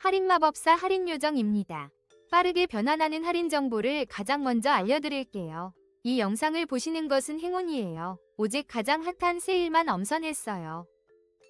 할인 마법사 할인 요정입니다. 빠르게 변환하는 할인 정보를 가장 먼저 알려드릴게요. 이 영상을 보시는 것은 행운이에요. 오직 가장 핫한 세일만 엄선했어요.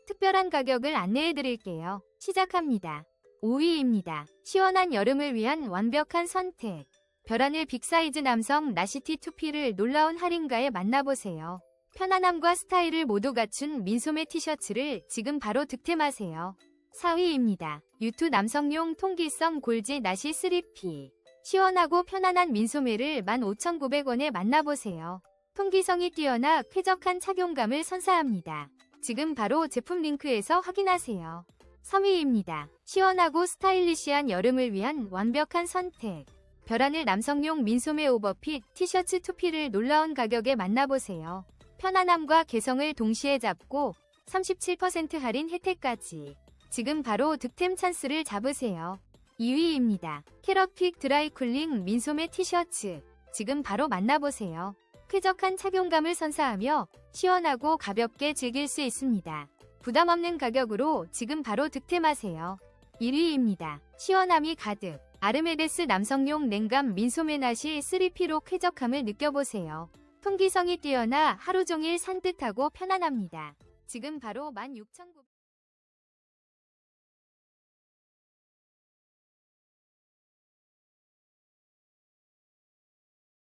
특별한 가격을 안내해드릴게요. 시작합니다. 5위입니다. 시원한 여름을 위한 완벽한 선택. 별하늘 빅사이즈 남성 나시티 투피를 놀라운 할인가에 만나보세요. 편안함과 스타일을 모두 갖춘 민소매 티셔츠를 지금 바로 득템하세요. 4위입니다. 유투 남성용 통기성 골지 나시 3P. 시원하고 편안한 민소매를 15,900원에 만나보세요. 통기성이 뛰어나 쾌적한 착용감을 선사합니다. 지금 바로 제품 링크에서 확인하세요. 3위입니다. 시원하고 스타일리시한 여름을 위한 완벽한 선택. 별하늘 남성용 민소매 오버핏 티셔츠 투피를 놀라운 가격에 만나보세요. 편안함과 개성을 동시에 잡고 37% 할인 혜택까지. 지금 바로 득템 찬스를 잡으세요. 2위입니다. 캐럿픽 드라이쿨링 민소매 티셔츠. 지금 바로 만나보세요. 쾌적한 착용감을 선사하며 시원하고 가볍게 즐길 수 있습니다. 부담 없는 가격으로 지금 바로 득템하세요. 1위입니다. 시원함이 가득. 아르메데스 남성용 냉감 민소매 나시 3P로 쾌적함을 느껴보세요. 통기성이 뛰어나 하루 종일 산뜻하고 편안합니다. 지금 바로 16,900